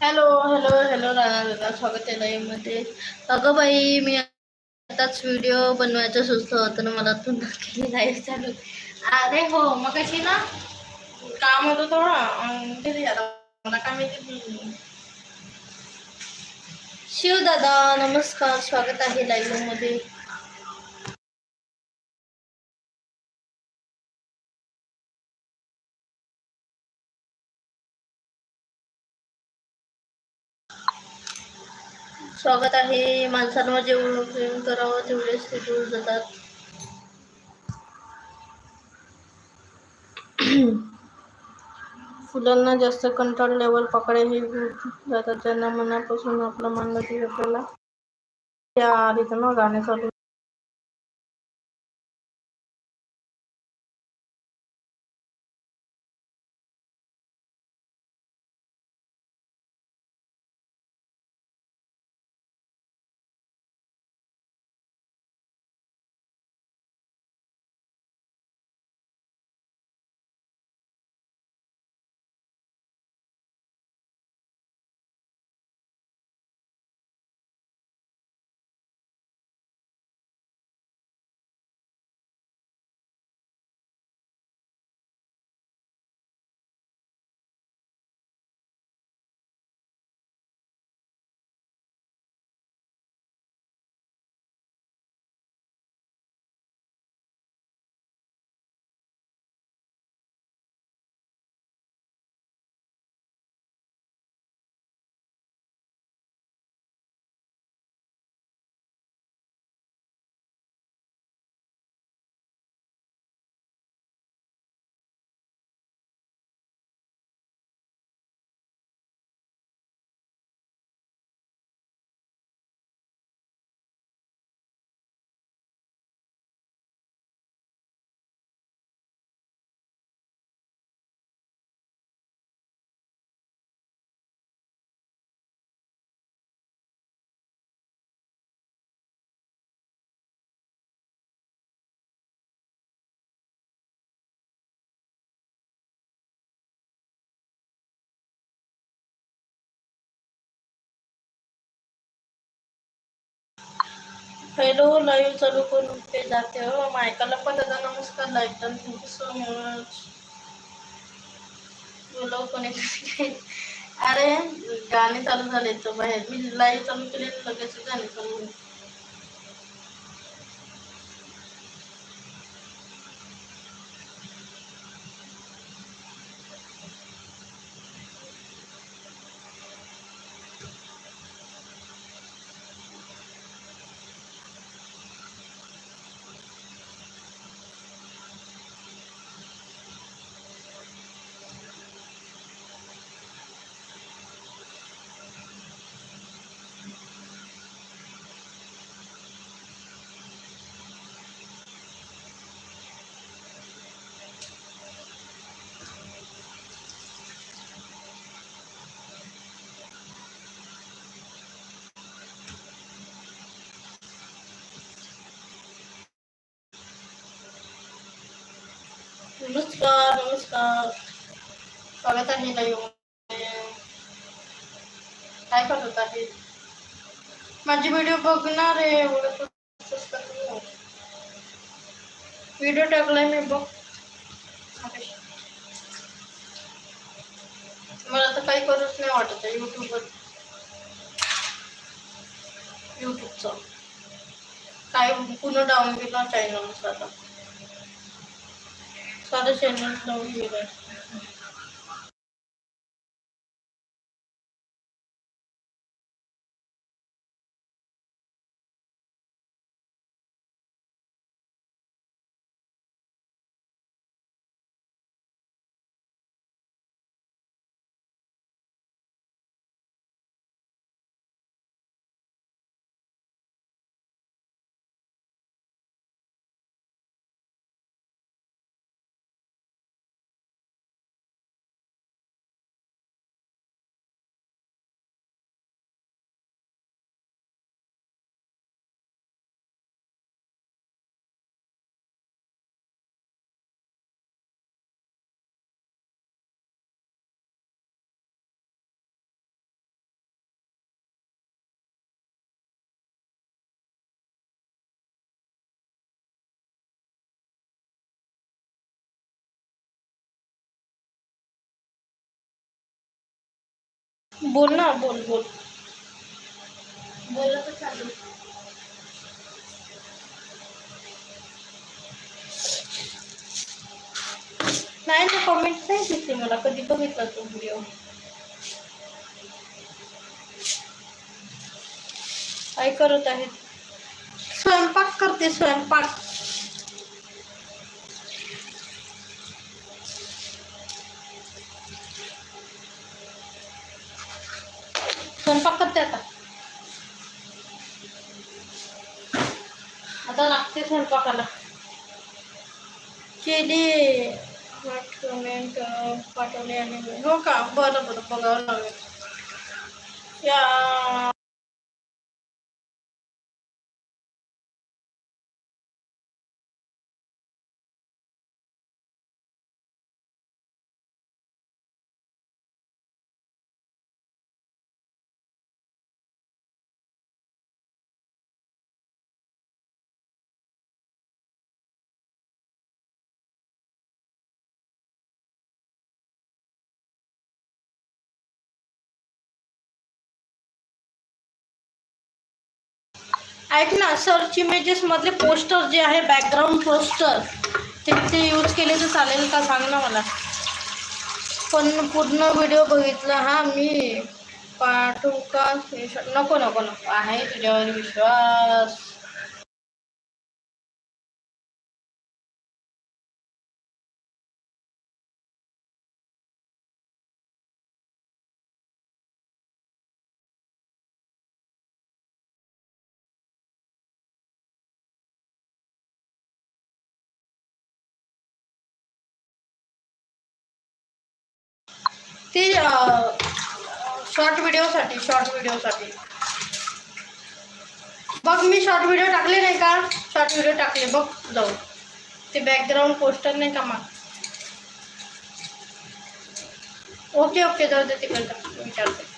Hello hello hello Rana दादा स्वागत आहे लाईव्हमध्ये अगं बाई मी आताच व्हिडिओ बनवायचं सुचत होतं ना मला तू नक्की लाईव्ह चालू. अरे हो मग कशी ना काम होतं थोडं आता मला काय माहिती शिवदादा नमस्कार स्वागत आहे लाईव्हमध्ये स्वागत आहे. माणसांवर जेवढं प्रेम करावं तेवढेच ते दूर जातात फुलांना जास्त कंटाळल्यावर पकडे हे जातात. ज्यांना मनापासून आपलं मानलं ते आपल्याला त्या रीतीनं गाणे चालू हॅलो लाईव्ह चालू करून ते जाते. हो मायकाला पण दादा नमस्कार लाईव्ह तर थँक्यू सो मच बोलव कोणी अरे गाणे चालू झाले तर बाहेर. मी लाईव्ह चालू केले लगेच गाणे चालू नमस्कार नमस्कार. स्वागत आहे लाईव्ह काय करत आहे? माझी व्हिडिओ बघणार आहे एवढं व्हिडिओ टाकलाय मी बघ. मला आता काही करूच नाही वाटत आहे यूट्यूबवर यूट्यूबचं काय पुन्हा डाऊन केला चॅनल आता Father, say, I'm not going to be there. बोल ना बोल बोल. बोल चालू. नाही ना कमेंट नाही दिसली मला. कधी बघितला तो व्हिडिओ काय करत आहेत स्वयंपाक करते स्वयंपाक. स्वयंपाक करते आता आता लागते स्वयंपाकाला केली कमेंट पाठवले आणि हो का बरं बरं बघावं लागेल या ऐक ना सर्च इमेजेसमधले पोस्टर जे आहे बॅकग्राऊंड पोस्टर ते ते यूज केले तर चालेल का? सांग ना मला. पण पूर्ण व्हिडिओ बघितला हा मी. पाठवू का? नको नको नको. आहे तुझ्यावर विश्वास. ते शॉर्ट व्हिडिओसाठी शॉर्ट व्हिडिओसाठी बघ मी शॉर्ट व्हिडिओ टाकले नाही का? शॉर्ट व्हिडिओ टाकले बघ जाऊ. ते बॅकग्राऊंड पोस्टर नाही का मग? ओके ओके जाऊ दे तिकडे विचारते.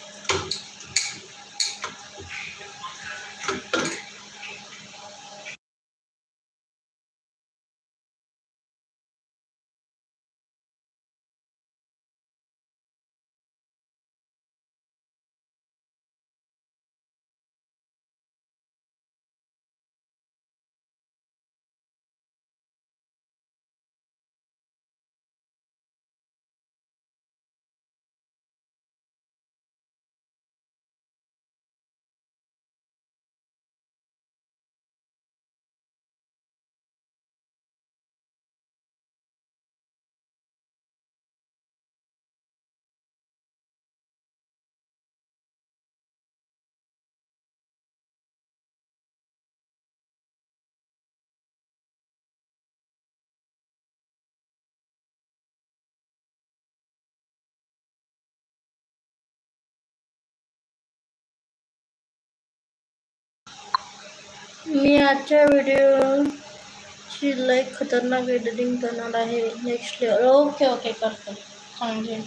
मी आजच्या व्हिडिओची लाईक खतरनाक एडिटिंग करणार आहे. नेक्स्ट लेअर ओके ओके करतो. सांगेन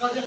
वगैरे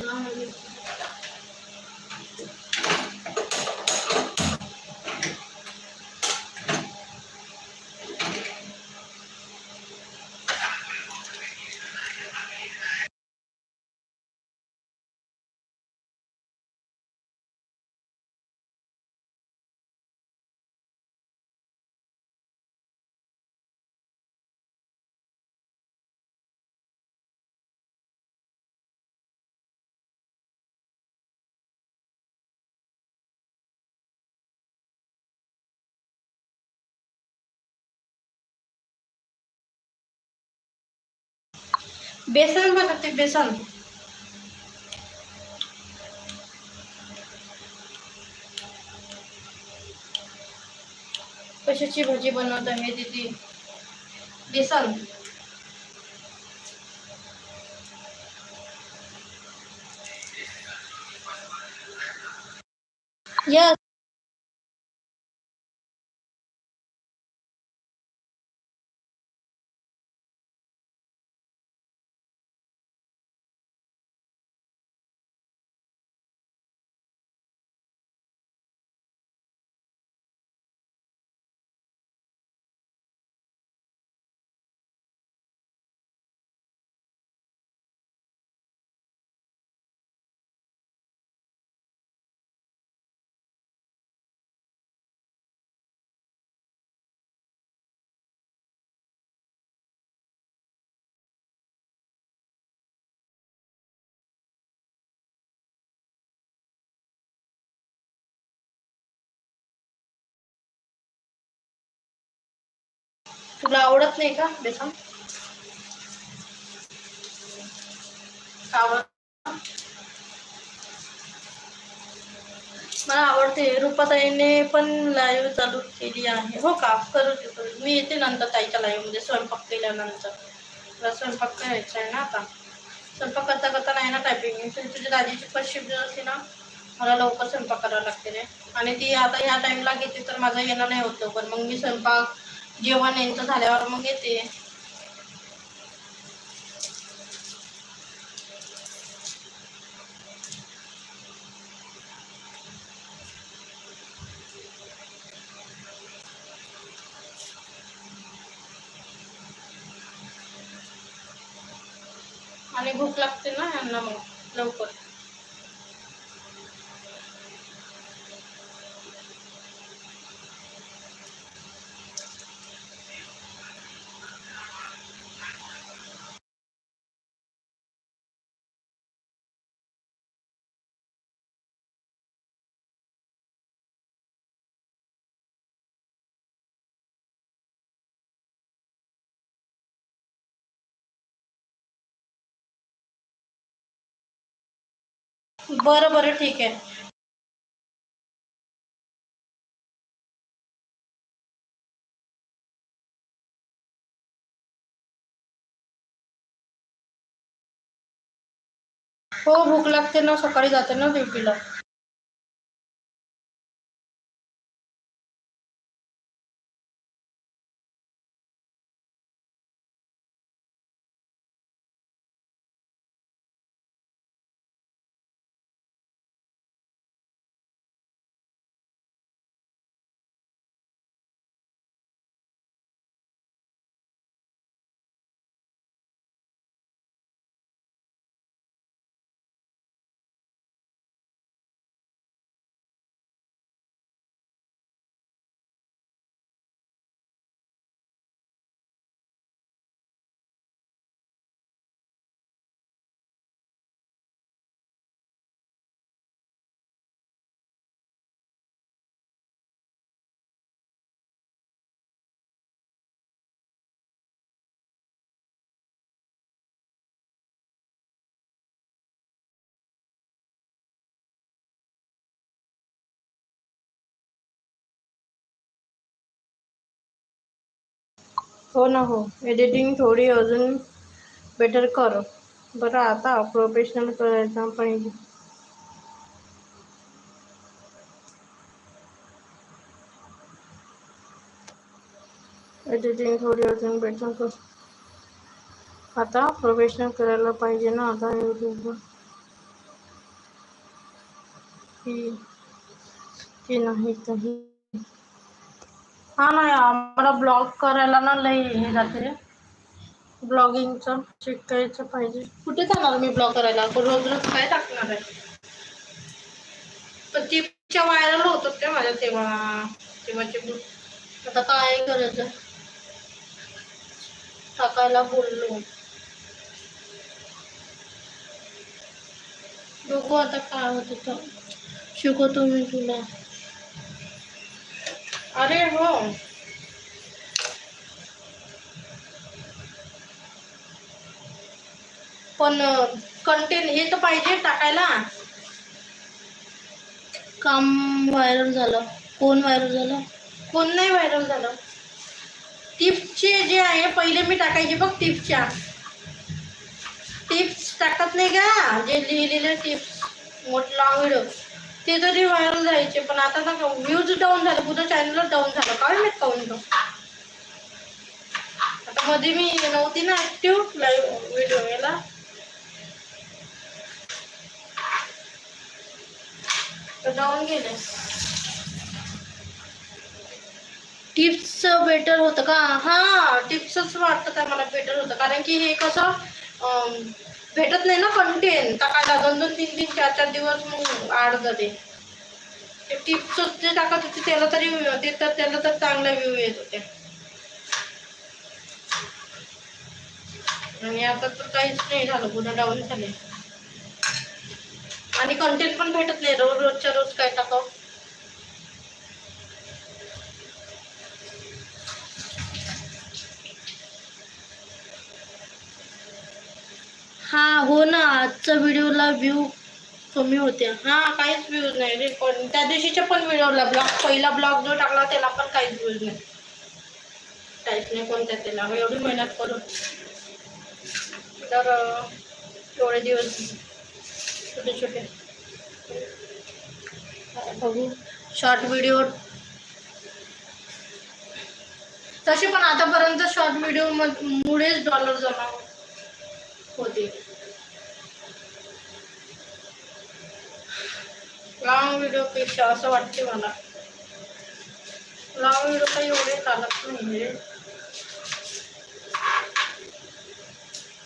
बेसन बनवते बेसन. कशाची भाजी बनवत आहे दीदी? बेसन. यस तुला आवडत नाही का बेसन? आवड मला आवडते. रुपाताईने पण लाईव्ह चालू केली आहे. हो का? करू दे, करू मी येते नंतर ताईच्या लाईव्हमध्ये स्वयंपाक केल्यानंतर. मला स्वयंपाक करायचा आहे ना आता? स्वयंपाक करता करता नाही ना टायपिंग तुझ्या दादीची पण शिफ्ट असते ना मला लवकर स्वयंपाक करावा लागते रे. आणि ती आता ह्या टाईमला घेते तर माझं येणं नाही होत लवकर. मग मी स्वयंपाक जेवण यांचं झाल्यावर मग येते आणि भूक लागते ना यांना मग लवकर बरं बरं ठीक आहे. हो भूक लागते ना सकाळी जाते ना ड्युटीला. हो ना हो. एडिटिंग थोडी अजून बेटर कर. बरं आता प्रोफेशनल करायचा पाहिजे एडिटिंग थोडी अजून बेटर कर. आता प्रोफेशनल करायला पाहिजे ना आता यूट्यूबवर की नाही काही हा नाही आम्हाला ब्लॉग करायला ना लई हे जाते. ब्लॉगिंगचं शिकायचं पाहिजे. कुठे जाणार मी ब्लॉग करायला? रोज रोज काय टाकणार आहे? पण टिपच्या व्हायरल होत ते माझ्या तेव्हा? तेव्हाचे आता काय करायचं? टाकायला बोललो. बघू आता काय होत तर. शिकवतो मी तुला. अरे हो. पण कंटेंट हे तर पाहिजे टाकायला. काम व्हायरल झालं. कोण व्हायरल झालं? कोण नाही व्हायरल झालं. टिप्सचे जे आहे पहिले मी टाकायचे बघ टिप्सच्या. टिप्स टाकत नाही का? जे लिहिलेले टिप्स. मोठा व्हिडिओ. ते तरी व्हायरल जायचे पण आता ना व्ह्यूज डाऊन झालं पुढं चॅनलच डाऊन झालं. काय माहीत काऊन तो? आता मध्ये मी नव्हती ना ऍक्टिव्ह लाईव्ह व्हिडिओ याला. डाऊन गेले. टिप्स बेटर होतं का? हा टिप्सच वाटतं का? मला बेटर होतं. कारण की हे कसं अं, भेटत नाही ना कंटेन टाकायला दोन दोन तीन तीन चार चार दिवस मग आड जाते. ते टिप्स जे टाकत होते त्याला तरी ते तर त्याला तर चांगला व्ह्यू येत होते. आणि आता तर काहीच नाही झालं पुन्हा डाऊन झाले. आणि कंटेंट पण भेटत नाही रोज रोजच्या रोज काय टाकावं? हो ना आजच्या व्हिडिओला व्ह्यू कमी होते. हा काहीच व्ह्यूज नाही रे पण त्या दिवशीच्या पण व्हिडिओला ब्लॉग पहिला ब्लॉग जो टाकला त्याला पण काहीच व्ह्यूज नाही. काहीच नाही कोणत्या त्याला एवढी मेहनत करून तर एवढे दिवस छोटे छोटे. बघू शॉर्ट व्हिडिओ तसे पण आतापर्यंत शॉर्ट व्हिडिओ मुळेच डॉलर जमा होते. लॉंग व्हिडिओपेक्षा असं वाटते मला. लॉंग व्हिडिओ काही एवढे चालत नाही म्हणजे.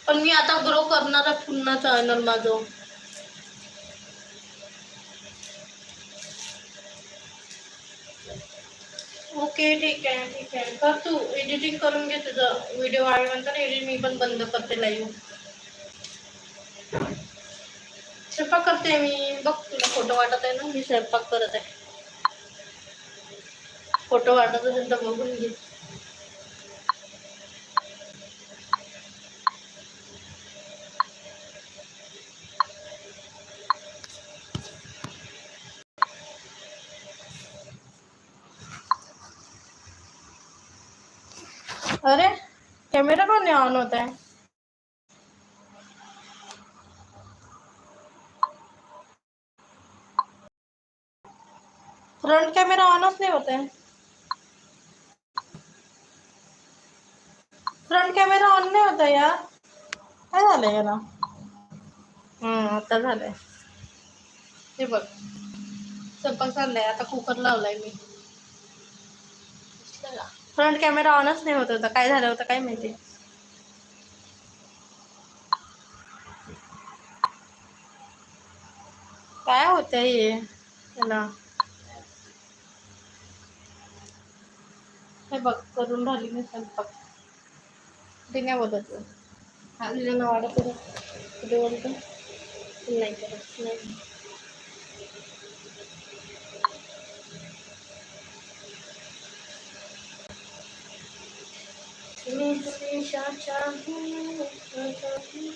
पण मी आता ग्रो करणार आहे पुन्हा चॅनल माझं. ओके ठीक आहे ठीक आहे. कर तू एडिटिंग करून घे तुझं. व्हिडिओ आल्यानंतर एडिट मी पण बंद करते लाईव्ह स्वयंपाक करते मी. बघ तुला फोटो वाटत आहे ना मी स्वयंपाक करत आहे. फोटो वाटत असेल तर बघून घे. अरे कॅमेरा कोणी नाही ऑन होत आहे? फ्रंट कॅमेरा ऑनच नाही होत। आहे फ्रंट कॅमेरा ऑन नाही होता यार। काय झालंय याला? आता झालंय। हे बघ। स्वयंपाक चाललाय आता कुकर लावलाय मी. फ्रंट कॅमेरा ऑनच नाही होत होता. काय झालं होतं काय माहिती? काय होतंय हे? त्याला हे बघ करून राहिली मी स्वयंपाक. ते नाही बोलत हा तुझ्या नावाला करू कुठे बोलतो नाही करत नाही. मैं हमेशा चाहूँ चाहूँ